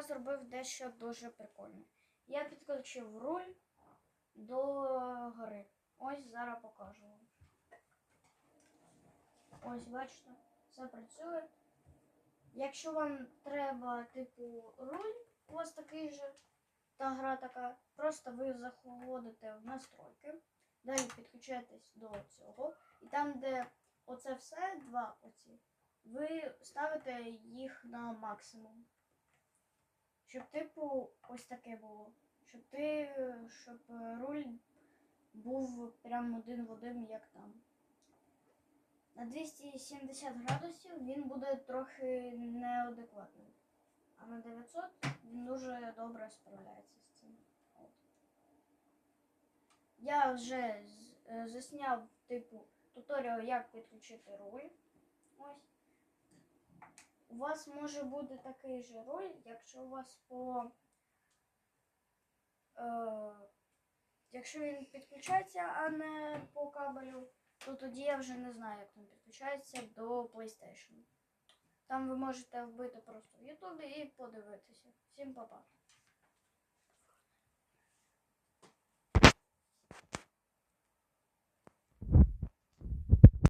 я зробив дещо дуже прикольне. Я підключив руль до гори. Ось зараз покажу вам. Ось, бачите, все працює. Якщо вам треба, типу, руль, вас такий же, та гра така, просто ви заходите в настройки, далі підключаєтесь до цього, і там, де оце все, два оці, ви ставите їх на максимум. Щоб, типу, ось таке було. Щоб ти, щоб е, руль був прям один в один, як там. На 270 градусів він буде трохи неадекватним. А на 900 він дуже добре справляється з цим. От. Я вже е, засняв типу туторіал, як підключити руль. Ось. У вас може бути такий же роль, якщо у вас по. Е, якщо він підключається, а не по кабелю, то тоді я вже не знаю, як він підключається до PlayStation. Там ви можете вбити просто в Ютубі і подивитися. Всім па-па.